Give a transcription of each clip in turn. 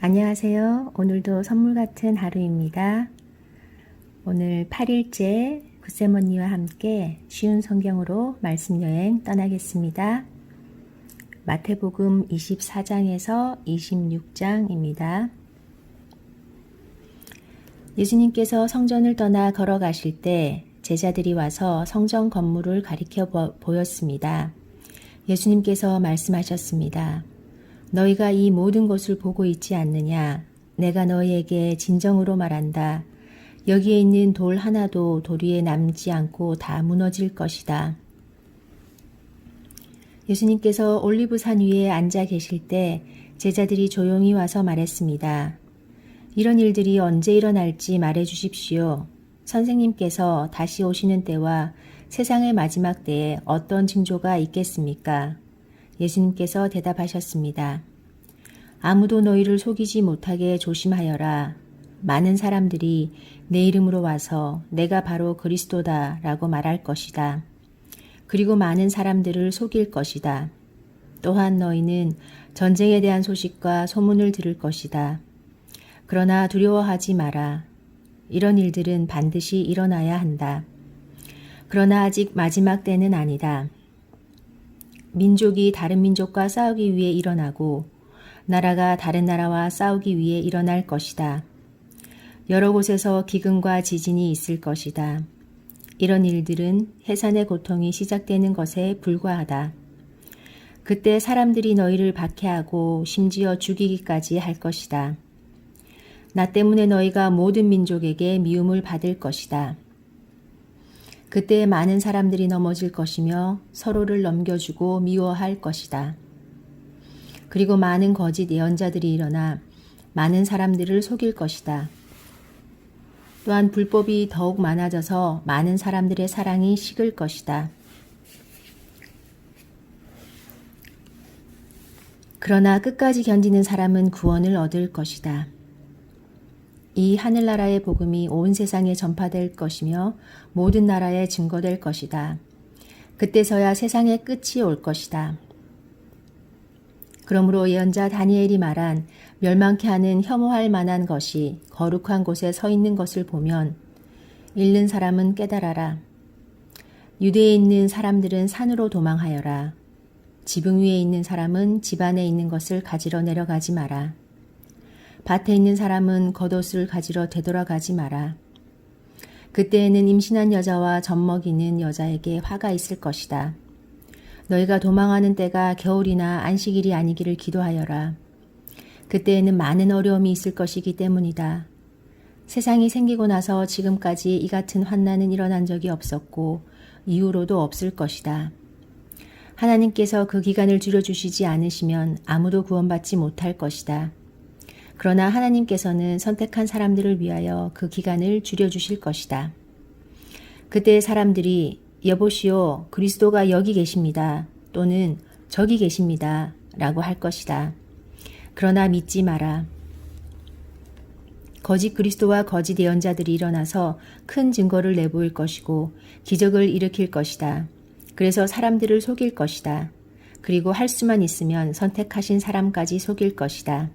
안녕하세요. 오늘도 선물 같은 하루입니다. 오늘 8일째 구쌤 언니와 함께 쉬운 성경으로 말씀 여행 떠나겠습니다. 마태복음 24장에서 26장입니다. 예수님께서 성전을 떠나 걸어가실 때 제자들이 와서 성전 건물을 가리켜 보- 보였습니다. 예수님께서 말씀하셨습니다. 너희가 이 모든 것을 보고 있지 않느냐? 내가 너희에게 진정으로 말한다. 여기에 있는 돌 하나도 돌 위에 남지 않고 다 무너질 것이다. 예수님께서 올리브산 위에 앉아 계실 때 제자들이 조용히 와서 말했습니다. 이런 일들이 언제 일어날지 말해 주십시오. 선생님께서 다시 오시는 때와 세상의 마지막 때에 어떤 징조가 있겠습니까? 예수님께서 대답하셨습니다. 아무도 너희를 속이지 못하게 조심하여라. 많은 사람들이 내 이름으로 와서 내가 바로 그리스도다 라고 말할 것이다. 그리고 많은 사람들을 속일 것이다. 또한 너희는 전쟁에 대한 소식과 소문을 들을 것이다. 그러나 두려워하지 마라. 이런 일들은 반드시 일어나야 한다. 그러나 아직 마지막 때는 아니다. 민족이 다른 민족과 싸우기 위해 일어나고 나라가 다른 나라와 싸우기 위해 일어날 것이다. 여러 곳에서 기근과 지진이 있을 것이다. 이런 일들은 해산의 고통이 시작되는 것에 불과하다. 그때 사람들이 너희를 박해하고 심지어 죽이기까지 할 것이다. 나 때문에 너희가 모든 민족에게 미움을 받을 것이다. 그때 많은 사람들이 넘어질 것이며 서로를 넘겨주고 미워할 것이다. 그리고 많은 거짓 예언자들이 일어나 많은 사람들을 속일 것이다. 또한 불법이 더욱 많아져서 많은 사람들의 사랑이 식을 것이다. 그러나 끝까지 견디는 사람은 구원을 얻을 것이다. 이 하늘나라의 복음이 온 세상에 전파될 것이며 모든 나라에 증거될 것이다. 그때서야 세상의 끝이 올 것이다. 그러므로 예언자 다니엘이 말한 멸망케 하는 혐오할 만한 것이 거룩한 곳에 서 있는 것을 보면 읽는 사람은 깨달아라. 유대에 있는 사람들은 산으로 도망하여라. 지붕 위에 있는 사람은 집 안에 있는 것을 가지러 내려가지 마라. 밭에 있는 사람은 겉옷을 가지러 되돌아가지 마라. 그때에는 임신한 여자와 젖먹이는 여자에게 화가 있을 것이다. 너희가 도망하는 때가 겨울이나 안식일이 아니기를 기도하여라. 그때에는 많은 어려움이 있을 것이기 때문이다. 세상이 생기고 나서 지금까지 이 같은 환난은 일어난 적이 없었고 이후로도 없을 것이다. 하나님께서 그 기간을 줄여주시지 않으시면 아무도 구원받지 못할 것이다. 그러나 하나님께서는 선택한 사람들을 위하여 그 기간을 줄여주실 것이다. 그때 사람들이 여보시오 그리스도가 여기 계십니다. 또는 저기 계십니다. 라고 할 것이다. 그러나 믿지 마라. 거짓 그리스도와 거짓 예언자들이 일어나서 큰 증거를 내보일 것이고 기적을 일으킬 것이다. 그래서 사람들을 속일 것이다. 그리고 할 수만 있으면 선택하신 사람까지 속일 것이다.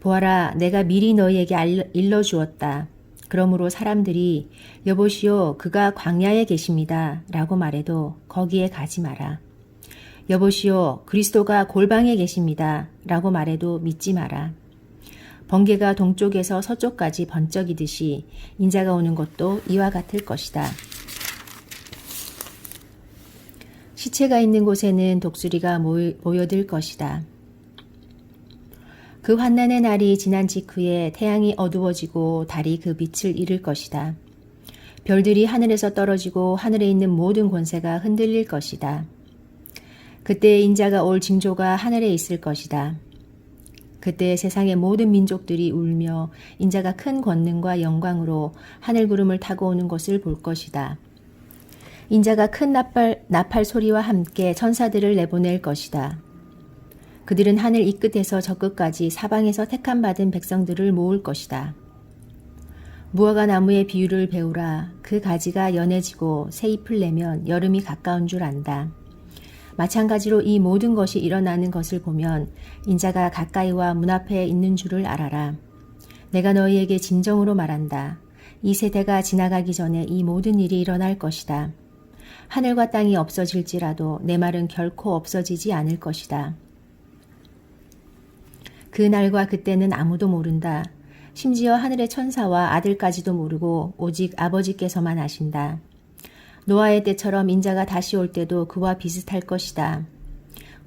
보아라, 내가 미리 너희에게 일러주었다. 그러므로 사람들이 여보시오, 그가 광야에 계십니다. 라고 말해도 거기에 가지 마라. 여보시오, 그리스도가 골방에 계십니다. 라고 말해도 믿지 마라. 번개가 동쪽에서 서쪽까지 번쩍이듯이 인자가 오는 것도 이와 같을 것이다. 시체가 있는 곳에는 독수리가 모여들 것이다. 그 환난의 날이 지난 직후에 태양이 어두워지고 달이 그 빛을 잃을 것이다. 별들이 하늘에서 떨어지고 하늘에 있는 모든 권세가 흔들릴 것이다. 그때 인자가 올 징조가 하늘에 있을 것이다. 그때 세상의 모든 민족들이 울며 인자가 큰 권능과 영광으로 하늘 구름을 타고 오는 것을 볼 것이다. 인자가 큰 나팔, 나팔 소리와 함께 천사들을 내보낼 것이다. 그들은 하늘 이 끝에서 저 끝까지 사방에서 택함 받은 백성들을 모을 것이다. 무화과 나무의 비유를 배우라. 그 가지가 연해지고 새 잎을 내면 여름이 가까운 줄 안다. 마찬가지로 이 모든 것이 일어나는 것을 보면 인자가 가까이와 문 앞에 있는 줄을 알아라. 내가 너희에게 진정으로 말한다. 이 세대가 지나가기 전에 이 모든 일이 일어날 것이다. 하늘과 땅이 없어질지라도 내 말은 결코 없어지지 않을 것이다. 그 날과 그때는 아무도 모른다. 심지어 하늘의 천사와 아들까지도 모르고 오직 아버지께서만 아신다. 노아의 때처럼 인자가 다시 올 때도 그와 비슷할 것이다.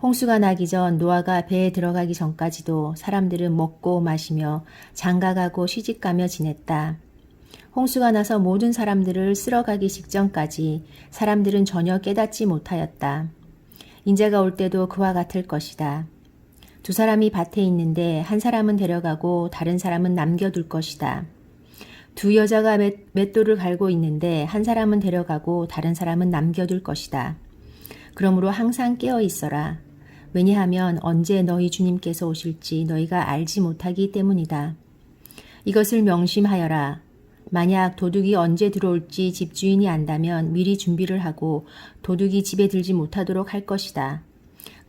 홍수가 나기 전 노아가 배에 들어가기 전까지도 사람들은 먹고 마시며 장가가고 시집가며 지냈다. 홍수가 나서 모든 사람들을 쓸어가기 직전까지 사람들은 전혀 깨닫지 못하였다. 인자가 올 때도 그와 같을 것이다. 두 사람이 밭에 있는데 한 사람은 데려가고 다른 사람은 남겨둘 것이다. 두 여자가 맷, 맷돌을 갈고 있는데 한 사람은 데려가고 다른 사람은 남겨둘 것이다. 그러므로 항상 깨어 있어라. 왜냐하면 언제 너희 주님께서 오실지 너희가 알지 못하기 때문이다. 이것을 명심하여라. 만약 도둑이 언제 들어올지 집주인이 안다면 미리 준비를 하고 도둑이 집에 들지 못하도록 할 것이다.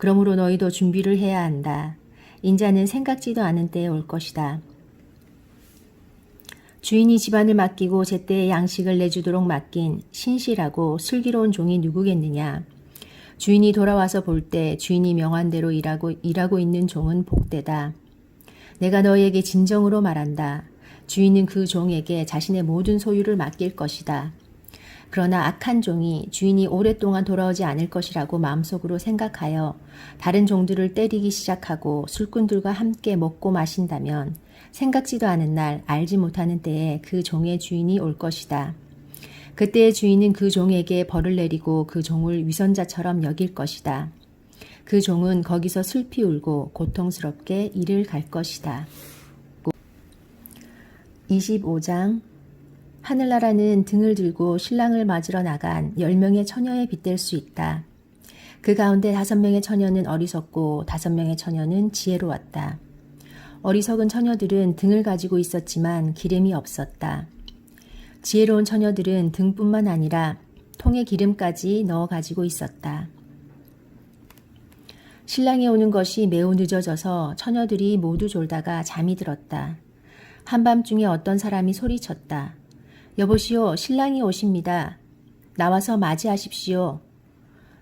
그러므로 너희도 준비를 해야 한다. 인자는 생각지도 않은 때에 올 것이다. 주인이 집안을 맡기고 제때에 양식을 내주도록 맡긴 신실하고 슬기로운 종이 누구겠느냐? 주인이 돌아와서 볼 때 주인이 명한 대로 일하고, 일하고 있는 종은 복되다. 내가 너희에게 진정으로 말한다. 주인은 그 종에게 자신의 모든 소유를 맡길 것이다. 그러나 악한 종이 주인이 오랫동안 돌아오지 않을 것이라고 마음속으로 생각하여 다른 종들을 때리기 시작하고 술꾼들과 함께 먹고 마신다면 생각지도 않은 날 알지 못하는 때에 그 종의 주인이 올 것이다. 그때의 주인은 그 종에게 벌을 내리고 그 종을 위선자처럼 여길 것이다. 그 종은 거기서 슬피 울고 고통스럽게 일을 갈 것이다. 25장 하늘나라는 등을 들고 신랑을 맞으러 나간 10명의 처녀에 빗댈 수 있다. 그 가운데 다섯 명의 처녀는 어리석고 다섯 명의 처녀는 지혜로웠다. 어리석은 처녀들은 등을 가지고 있었지만 기름이 없었다. 지혜로운 처녀들은 등뿐만 아니라 통에 기름까지 넣어 가지고 있었다. 신랑이 오는 것이 매우 늦어져서 처녀들이 모두 졸다가 잠이 들었다. 한밤중에 어떤 사람이 소리쳤다. 여보시오, 신랑이 오십니다. 나와서 맞이하십시오.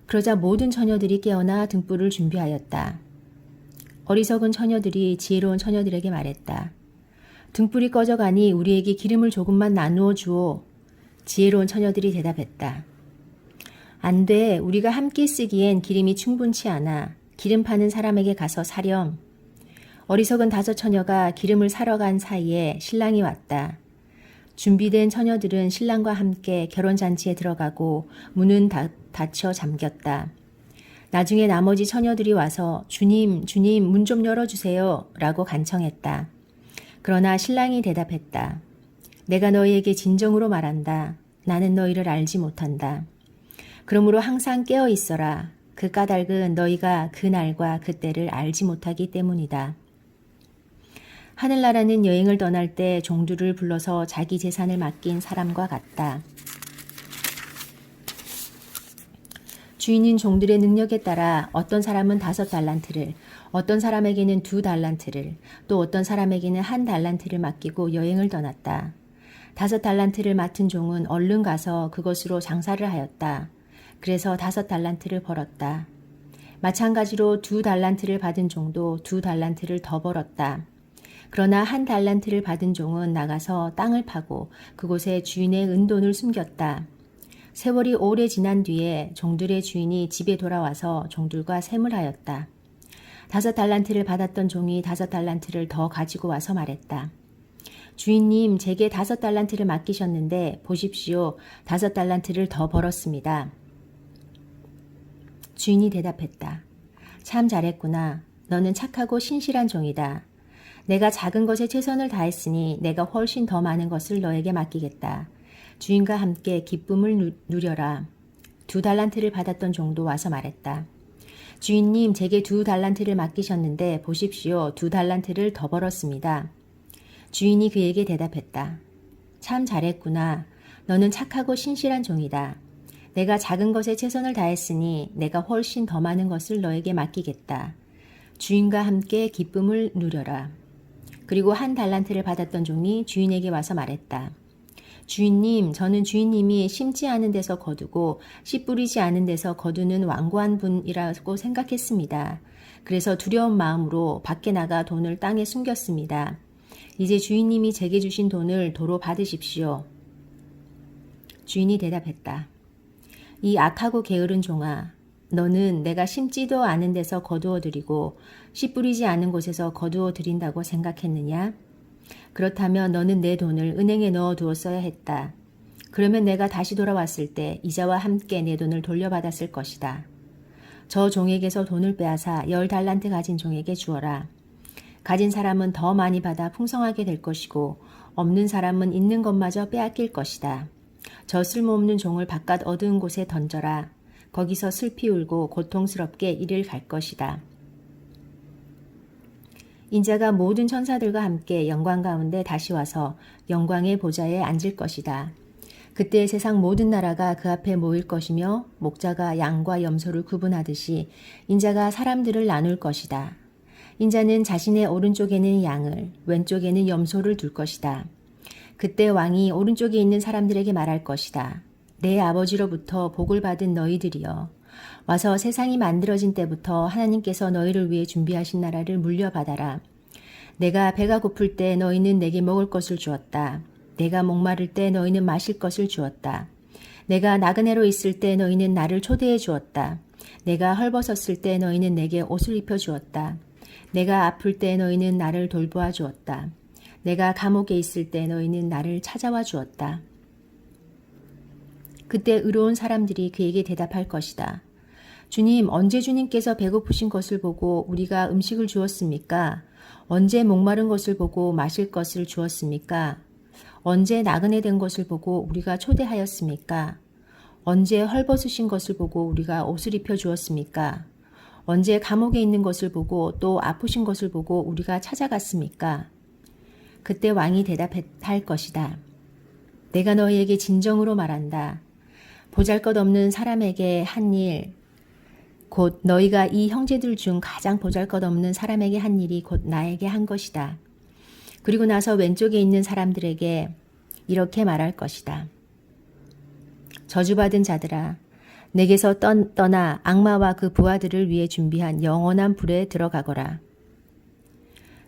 그러자 모든 처녀들이 깨어나 등불을 준비하였다. 어리석은 처녀들이 지혜로운 처녀들에게 말했다. 등불이 꺼져가니 우리에게 기름을 조금만 나누어 주오. 지혜로운 처녀들이 대답했다. 안 돼. 우리가 함께 쓰기엔 기름이 충분치 않아. 기름 파는 사람에게 가서 사렴. 어리석은 다섯 처녀가 기름을 사러 간 사이에 신랑이 왔다. 준비된 처녀들은 신랑과 함께 결혼잔치에 들어가고 문은 다, 닫혀 잠겼다. 나중에 나머지 처녀들이 와서 주님, 주님, 문 좀 열어주세요. 라고 간청했다. 그러나 신랑이 대답했다. 내가 너희에게 진정으로 말한다. 나는 너희를 알지 못한다. 그러므로 항상 깨어 있어라. 그 까닭은 너희가 그 날과 그 때를 알지 못하기 때문이다. 하늘나라는 여행을 떠날 때 종두를 불러서 자기 재산을 맡긴 사람과 같다. 주인인 종들의 능력에 따라 어떤 사람은 다섯 달란트를, 어떤 사람에게는 두 달란트를, 또 어떤 사람에게는 한 달란트를 맡기고 여행을 떠났다. 다섯 달란트를 맡은 종은 얼른 가서 그것으로 장사를 하였다. 그래서 다섯 달란트를 벌었다. 마찬가지로 두 달란트를 받은 종도 두 달란트를 더 벌었다. 그러나 한 달란트를 받은 종은 나가서 땅을 파고 그곳에 주인의 은돈을 숨겼다. 세월이 오래 지난 뒤에 종들의 주인이 집에 돌아와서 종들과 셈을 하였다. 다섯 달란트를 받았던 종이 다섯 달란트를 더 가지고 와서 말했다. 주인님, 제게 다섯 달란트를 맡기셨는데 보십시오. 다섯 달란트를 더 벌었습니다. 주인이 대답했다. 참 잘했구나. 너는 착하고 신실한 종이다. 내가 작은 것에 최선을 다했으니 내가 훨씬 더 많은 것을 너에게 맡기겠다. 주인과 함께 기쁨을 누려라. 두 달란트를 받았던 종도 와서 말했다. 주인님, 제게 두 달란트를 맡기셨는데 보십시오. 두 달란트를 더 벌었습니다. 주인이 그에게 대답했다. 참 잘했구나. 너는 착하고 신실한 종이다. 내가 작은 것에 최선을 다했으니 내가 훨씬 더 많은 것을 너에게 맡기겠다. 주인과 함께 기쁨을 누려라. 그리고 한 달란트를 받았던 종이 주인에게 와서 말했다. 주인님, 저는 주인님이 심지 않은 데서 거두고 씨 뿌리지 않은 데서 거두는 완고한 분이라고 생각했습니다. 그래서 두려운 마음으로 밖에 나가 돈을 땅에 숨겼습니다. 이제 주인님이 제게 주신 돈을 도로 받으십시오. 주인이 대답했다. 이 악하고 게으른 종아, 너는 내가 심지도 않은 데서 거두어 드리고 씨 뿌리지 않은 곳에서 거두어 드린다고 생각했느냐? 그렇다면 너는 내 돈을 은행에 넣어 두었어야 했다. 그러면 내가 다시 돌아왔을 때 이자와 함께 내 돈을 돌려받았을 것이다. 저 종에게서 돈을 빼앗아 열 달란트 가진 종에게 주어라. 가진 사람은 더 많이 받아 풍성하게 될 것이고 없는 사람은 있는 것마저 빼앗길 것이다. 저 쓸모없는 종을 바깥 어두운 곳에 던져라. 거기서 슬피 울고 고통스럽게 이를 갈 것이다. 인자가 모든 천사들과 함께 영광 가운데 다시 와서 영광의 보좌에 앉을 것이다. 그때 세상 모든 나라가 그 앞에 모일 것이며 목자가 양과 염소를 구분하듯이 인자가 사람들을 나눌 것이다. 인자는 자신의 오른쪽에는 양을, 왼쪽에는 염소를 둘 것이다. 그때 왕이 오른쪽에 있는 사람들에게 말할 것이다. 내 아버지로부터 복을 받은 너희들이여. 와서 세상이 만들어진 때부터 하나님께서 너희를 위해 준비하신 나라를 물려받아라. 내가 배가 고플 때 너희는 내게 먹을 것을 주었다. 내가 목마를 때 너희는 마실 것을 주었다. 내가 나그네로 있을 때 너희는 나를 초대해 주었다. 내가 헐벗었을 때 너희는 내게 옷을 입혀 주었다. 내가 아플 때 너희는 나를 돌보아 주었다. 내가 감옥에 있을 때 너희는 나를 찾아와 주었다. 그때 의로운 사람들이 그에게 대답할 것이다. 주님, 언제 주님께서 배고프신 것을 보고 우리가 음식을 주었습니까? 언제 목마른 것을 보고 마실 것을 주었습니까? 언제 나그네 된 것을 보고 우리가 초대하였습니까? 언제 헐벗으신 것을 보고 우리가 옷을 입혀 주었습니까? 언제 감옥에 있는 것을 보고 또 아프신 것을 보고 우리가 찾아갔습니까? 그때 왕이 대답할 것이다. 내가 너희에게 진정으로 말한다. 보잘 것 없는 사람에게 한 일, 곧 너희가 이 형제들 중 가장 보잘 것 없는 사람에게 한 일이 곧 나에게 한 것이다. 그리고 나서 왼쪽에 있는 사람들에게 이렇게 말할 것이다. 저주받은 자들아, 내게서 떠, 떠나 악마와 그 부하들을 위해 준비한 영원한 불에 들어가거라.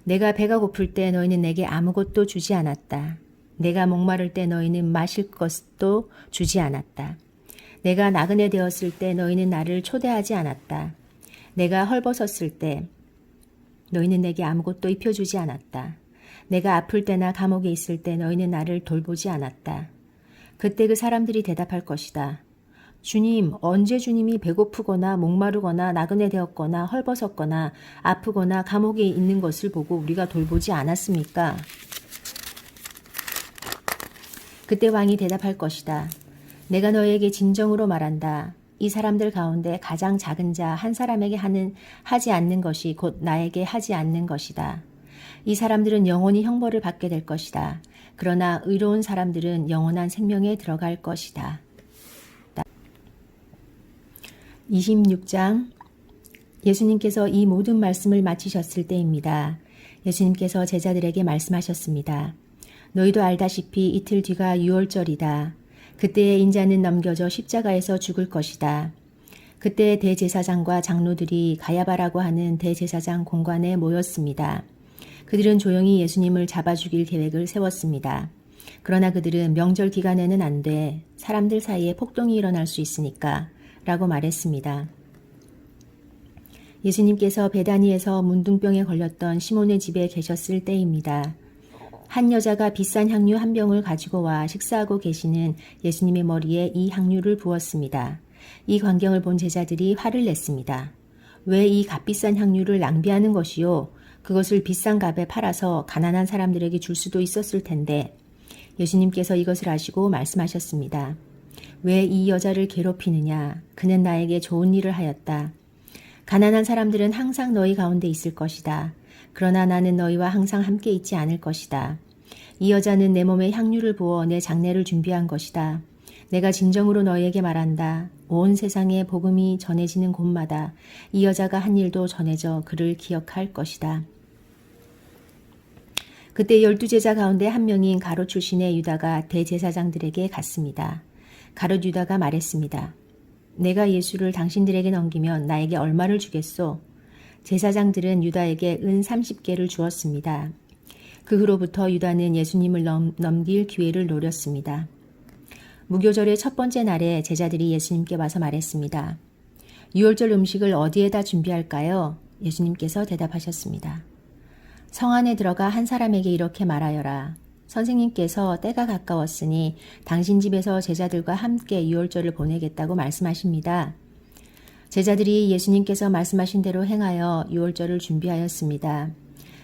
내가 배가 고플 때 너희는 내게 아무것도 주지 않았다. 내가 목마를 때 너희는 마실 것도 주지 않았다. 내가 나그네 되었을 때 너희는 나를 초대하지 않았다. 내가 헐벗었을 때 너희는 내게 아무것도 입혀주지 않았다. 내가 아플 때나 감옥에 있을 때 너희는 나를 돌보지 않았다. 그때 그 사람들이 대답할 것이다. 주님, 언제 주님이 배고프거나 목마르거나 나그네 되었거나 헐벗었거나 아프거나 감옥에 있는 것을 보고 우리가 돌보지 않았습니까? 그때 왕이 대답할 것이다. 내가 너에게 진정으로 말한다. 이 사람들 가운데 가장 작은 자 한 사람에게 하는 하지 않는 것이 곧 나에게 하지 않는 것이다. 이 사람들은 영원히 형벌을 받게 될 것이다. 그러나 의로운 사람들은 영원한 생명에 들어갈 것이다. 26장 예수님께서 이 모든 말씀을 마치셨을 때입니다. 예수님께서 제자들에게 말씀하셨습니다. 너희도 알다시피 이틀 뒤가 6월절이다. 그때에 인자는 넘겨져 십자가에서 죽을 것이다. 그때 대제사장과 장로들이 가야바라고 하는 대제사장 공관에 모였습니다. 그들은 조용히 예수님을 잡아 죽일 계획을 세웠습니다. 그러나 그들은 명절 기간에는 안 돼. 사람들 사이에 폭동이 일어날 수 있으니까. 라고 말했습니다. 예수님께서 베다니에서 문둥병에 걸렸던 시몬의 집에 계셨을 때입니다. 한 여자가 비싼 향유 한 병을 가지고 와 식사하고 계시는 예수님의 머리에 이 향유를 부었습니다. 이 광경을 본 제자들이 화를 냈습니다. 왜 이 값비싼 향유를 낭비하는 것이요? 그것을 비싼 값에 팔아서 가난한 사람들에게 줄 수도 있었을 텐데 예수님께서 이것을 아시고 말씀하셨습니다. 왜 이 여자를 괴롭히느냐? 그는 나에게 좋은 일을 하였다. 가난한 사람들은 항상 너희 가운데 있을 것이다. 그러나 나는 너희와 항상 함께 있지 않을 것이다. 이 여자는 내 몸에 향유를 부어 내 장례를 준비한 것이다. 내가 진정으로 너희에게 말한다. 온 세상에 복음이 전해지는 곳마다 이 여자가 한 일도 전해져 그를 기억할 것이다. 그때 열두 제자 가운데 한 명인 가롯 출신의 유다가 대제사장들에게 갔습니다. 가롯 유다가 말했습니다. 내가 예수를 당신들에게 넘기면 나에게 얼마를 주겠소? 제사장들은 유다에게 은 30개를 주었습니다. 그 후로부터 유다는 예수님을 넘, 넘길 기회를 노렸습니다. 무교절의 첫 번째 날에 제자들이 예수님께 와서 말했습니다. 유월절 음식을 어디에다 준비할까요? 예수님께서 대답하셨습니다. 성 안에 들어가 한 사람에게 이렇게 말하여라. 선생님께서 때가 가까웠으니 당신 집에서 제자들과 함께 유월절을 보내겠다고 말씀하십니다. 제자들이 예수님께서 말씀하신 대로 행하여 유월절을 준비하였습니다.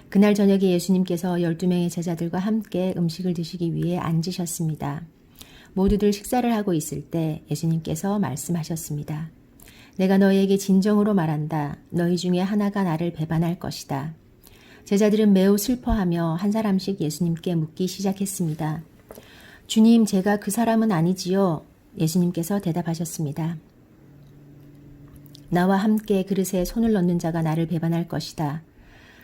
그날 저녁에 예수님께서 12명의 제자들과 함께 음식을 드시기 위해 앉으셨습니다. 모두들 식사를 하고 있을 때 예수님께서 말씀하셨습니다. 내가 너희에게 진정으로 말한다. 너희 중에 하나가 나를 배반할 것이다. 제자들은 매우 슬퍼하며 한 사람씩 예수님께 묻기 시작했습니다. 주님, 제가 그 사람은 아니지요. 예수님께서 대답하셨습니다. 나와 함께 그릇에 손을 넣는 자가 나를 배반할 것이다.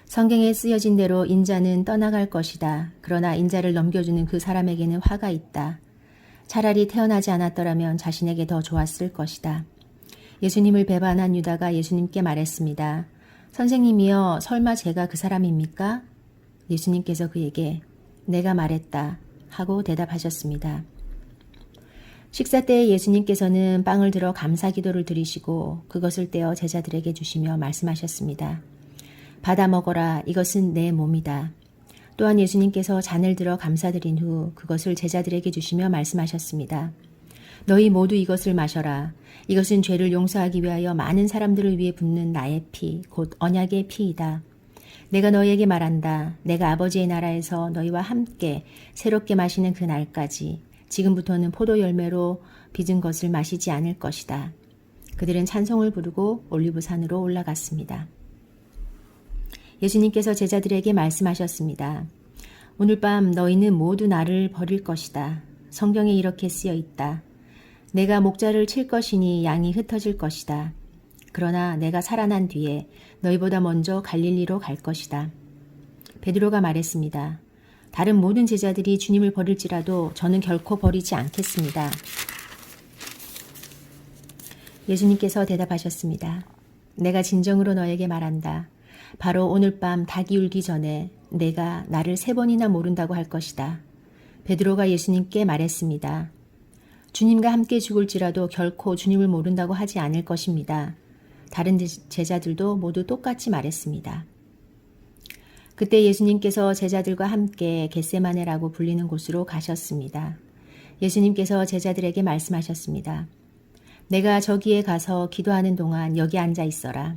성경에 쓰여진 대로 인자는 떠나갈 것이다. 그러나 인자를 넘겨주는 그 사람에게는 화가 있다. 차라리 태어나지 않았더라면 자신에게 더 좋았을 것이다. 예수님을 배반한 유다가 예수님께 말했습니다. 선생님이여, 설마 제가 그 사람입니까? 예수님께서 그에게 내가 말했다 하고 대답하셨습니다. 식사 때 예수님께서는 빵을 들어 감사 기도를 드리시고 그것을 떼어 제자들에게 주시며 말씀하셨습니다. 받아 먹어라. 이것은 내 몸이다. 또한 예수님께서 잔을 들어 감사드린 후 그것을 제자들에게 주시며 말씀하셨습니다. 너희 모두 이것을 마셔라. 이것은 죄를 용서하기 위하여 많은 사람들을 위해 붓는 나의 피, 곧 언약의 피이다. 내가 너희에게 말한다. 내가 아버지의 나라에서 너희와 함께 새롭게 마시는 그 날까지 지금부터는 포도 열매로 빚은 것을 마시지 않을 것이다. 그들은 찬송을 부르고 올리브산으로 올라갔습니다. 예수님께서 제자들에게 말씀하셨습니다. 오늘 밤 너희는 모두 나를 버릴 것이다. 성경에 이렇게 쓰여 있다. 내가 목자를 칠 것이니 양이 흩어질 것이다. 그러나 내가 살아난 뒤에 너희보다 먼저 갈릴리로 갈 것이다. 베드로가 말했습니다. 다른 모든 제자들이 주님을 버릴지라도 저는 결코 버리지 않겠습니다. 예수님께서 대답하셨습니다. 내가 진정으로 너에게 말한다. 바로 오늘 밤 닭이 울기 전에 내가 나를 세 번이나 모른다고 할 것이다. 베드로가 예수님께 말했습니다. 주님과 함께 죽을지라도 결코 주님을 모른다고 하지 않을 것입니다. 다른 제자들도 모두 똑같이 말했습니다. 그때 예수님께서 제자들과 함께 겟세마네라고 불리는 곳으로 가셨습니다. 예수님께서 제자들에게 말씀하셨습니다. 내가 저기에 가서 기도하는 동안 여기 앉아 있어라.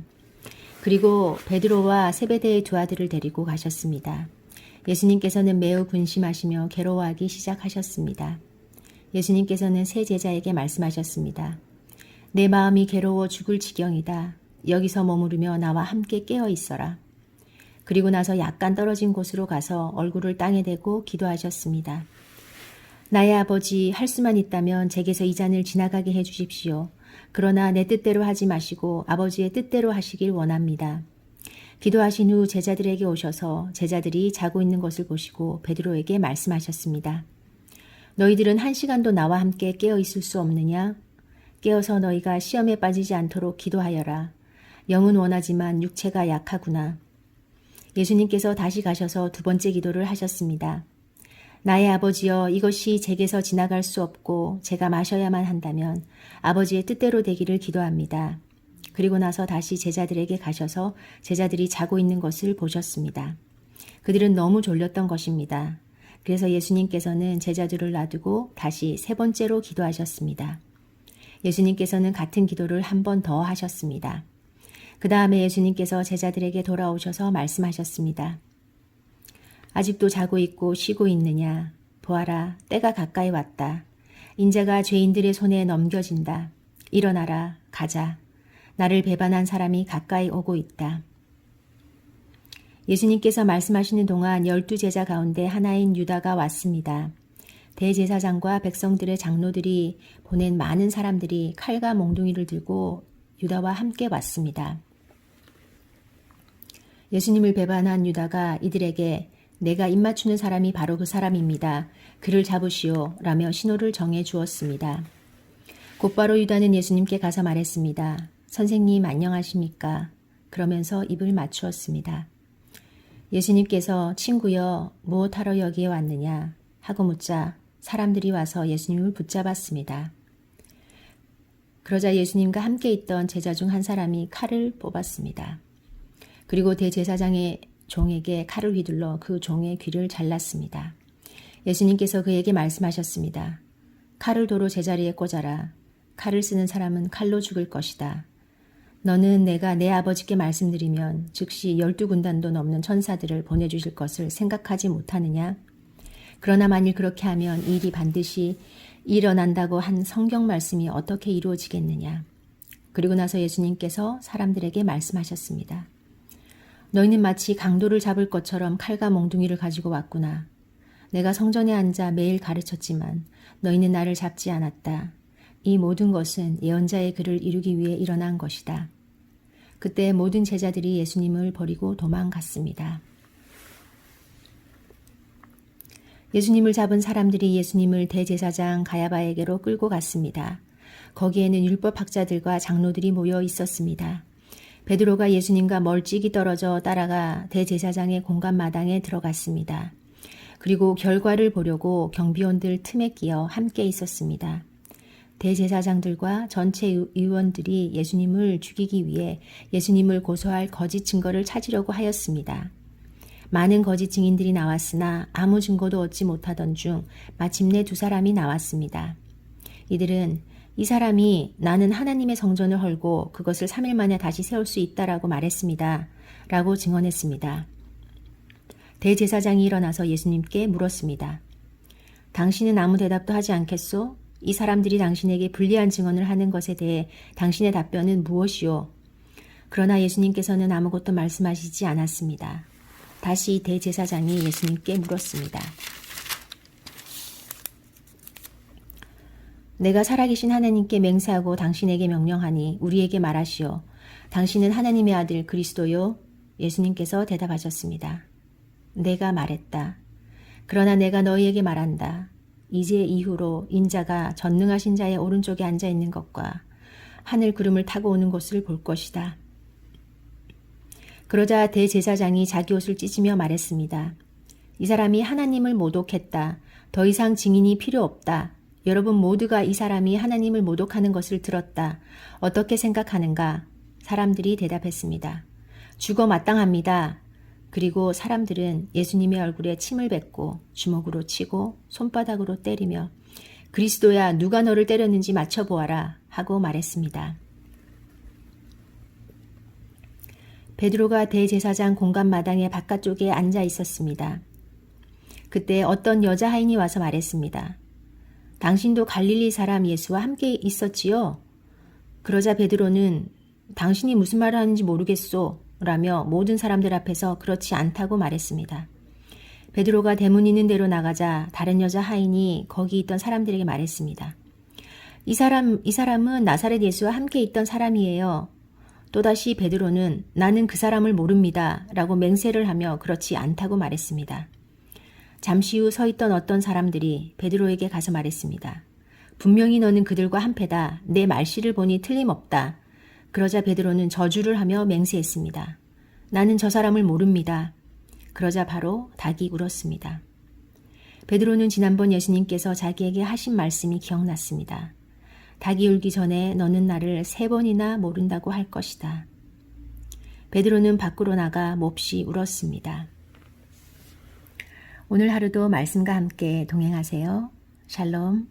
그리고 베드로와 세베대의 두 아들을 데리고 가셨습니다. 예수님께서는 매우 근심하시며 괴로워하기 시작하셨습니다. 예수님께서는 세 제자에게 말씀하셨습니다. 내 마음이 괴로워 죽을 지경이다. 여기서 머무르며 나와 함께 깨어 있어라. 그리고 나서 약간 떨어진 곳으로 가서 얼굴을 땅에 대고 기도하셨습니다. 나의 아버지 할 수만 있다면 제게서 이 잔을 지나가게 해 주십시오. 그러나 내 뜻대로 하지 마시고 아버지의 뜻대로 하시길 원합니다. 기도하신 후 제자들에게 오셔서 제자들이 자고 있는 것을 보시고 베드로에게 말씀하셨습니다. 너희들은 한 시간도 나와 함께 깨어 있을 수 없느냐? 깨어서 너희가 시험에 빠지지 않도록 기도하여라. 영은 원하지만 육체가 약하구나. 예수님께서 다시 가셔서 두 번째 기도를 하셨습니다. 나의 아버지여 이것이 제게서 지나갈 수 없고 제가 마셔야만 한다면 아버지의 뜻대로 되기를 기도합니다. 그리고 나서 다시 제자들에게 가셔서 제자들이 자고 있는 것을 보셨습니다. 그들은 너무 졸렸던 것입니다. 그래서 예수님께서는 제자들을 놔두고 다시 세 번째로 기도하셨습니다. 예수님께서는 같은 기도를 한 번 더 하셨습니다. 그 다음에 예수님께서 제자들에게 돌아오셔서 말씀하셨습니다. 아직도 자고 있고 쉬고 있느냐? 보아라, 때가 가까이 왔다. 인자가 죄인들의 손에 넘겨진다. 일어나라, 가자. 나를 배반한 사람이 가까이 오고 있다. 예수님께서 말씀하시는 동안 열두 제자 가운데 하나인 유다가 왔습니다. 대제사장과 백성들의 장로들이 보낸 많은 사람들이 칼과 몽둥이를 들고 유다와 함께 왔습니다. 예수님을 배반한 유다가 이들에게 내가 입맞추는 사람이 바로 그 사람입니다. 그를 잡으시오. 라며 신호를 정해 주었습니다. 곧바로 유다는 예수님께 가서 말했습니다. 선생님 안녕하십니까? 그러면서 입을 맞추었습니다. 예수님께서 친구여 무엇하러 여기에 왔느냐 하고 묻자 사람들이 와서 예수님을 붙잡았습니다. 그러자 예수님과 함께 있던 제자 중 한 사람이 칼을 뽑았습니다. 그리고 대제사장의 종에게 칼을 휘둘러 그 종의 귀를 잘랐습니다. 예수님께서 그에게 말씀하셨습니다. 칼을 도로 제자리에 꽂아라. 칼을 쓰는 사람은 칼로 죽을 것이다. 너는 내가 내 아버지께 말씀드리면 즉시 열두 군단도 넘는 천사들을 보내주실 것을 생각하지 못하느냐? 그러나 만일 그렇게 하면 이 일이 반드시 일어난다고 한 성경 말씀이 어떻게 이루어지겠느냐? 그리고 나서 예수님께서 사람들에게 말씀하셨습니다. 너희는 마치 강도를 잡을 것처럼 칼과 몽둥이를 가지고 왔구나. 내가 성전에 앉아 매일 가르쳤지만 너희는 나를 잡지 않았다. 이 모든 것은 예언자의 글을 이루기 위해 일어난 것이다. 그때 모든 제자들이 예수님을 버리고 도망갔습니다. 예수님을 잡은 사람들이 예수님을 대제사장 가야바에게로 끌고 갔습니다. 거기에는 율법학자들과 장로들이 모여 있었습니다. 베드로가 예수님과 멀찍이 떨어져 따라가 대제사장의 공간 마당에 들어갔습니다. 그리고 결과를 보려고 경비원들 틈에 끼어 함께 있었습니다. 대제사장들과 전체 의원들이 예수님을 죽이기 위해 예수님을 고소할 거짓 증거를 찾으려고 하였습니다. 많은 거짓 증인들이 나왔으나 아무 증거도 얻지 못하던 중 마침내 두 사람이 나왔습니다. 이들은 이 사람이 나는 하나님의 성전을 헐고 그것을 3일 만에 다시 세울 수 있다라고 말했습니다. 라고 증언했습니다. 대제사장이 일어나서 예수님께 물었습니다. 당신은 아무 대답도 하지 않겠소? 이 사람들이 당신에게 불리한 증언을 하는 것에 대해 당신의 답변은 무엇이오? 그러나 예수님께서는 아무것도 말씀하시지 않았습니다. 다시 대제사장이 예수님께 물었습니다. 내가 살아계신 하나님께 맹세하고 당신에게 명령하니 우리에게 말하시오. 당신은 하나님의 아들 그리스도요? 예수님께서 대답하셨습니다. 내가 말했다. 그러나 내가 너희에게 말한다. 이제 이후로 인자가 전능하신 자의 오른쪽에 앉아 있는 것과 하늘 구름을 타고 오는 것을 볼 것이다. 그러자 대제사장이 자기 옷을 찢으며 말했습니다. 이 사람이 하나님을 모독했다. 더 이상 증인이 필요 없다. 여러분 모두가 이 사람이 하나님을 모독하는 것을 들었다. 어떻게 생각하는가? 사람들이 대답했습니다. 죽어 마땅합니다. 그리고 사람들은 예수님의 얼굴에 침을 뱉고 주먹으로 치고 손바닥으로 때리며 그리스도야 누가 너를 때렸는지 맞춰보아라 하고 말했습니다. 베드로가 대제사장 공간 마당의 바깥쪽에 앉아 있었습니다. 그때 어떤 여자 하인이 와서 말했습니다. 당신도 갈릴리 사람 예수와 함께 있었지요? 그러자 베드로는 당신이 무슨 말을 하는지 모르겠소 라며 모든 사람들 앞에서 그렇지 않다고 말했습니다. 베드로가 대문 있는 대로 나가자 다른 여자 하인이 거기 있던 사람들에게 말했습니다. 이 사람, 이 사람은 나사렛 예수와 함께 있던 사람이에요. 또다시 베드로는 나는 그 사람을 모릅니다. 라고 맹세를 하며 그렇지 않다고 말했습니다. 잠시 후 서 있던 어떤 사람들이 베드로에게 가서 말했습니다. 분명히 너는 그들과 한패다. 내 말씨를 보니 틀림없다. 그러자 베드로는 저주를 하며 맹세했습니다. 나는 저 사람을 모릅니다. 그러자 바로 닭이 울었습니다. 베드로는 지난번 예수님께서 자기에게 하신 말씀이 기억났습니다. 닭이 울기 전에 너는 나를 세 번이나 모른다고 할 것이다. 베드로는 밖으로 나가 몹시 울었습니다. 오늘 하루도 말씀과 함께 동행하세요. 샬롬.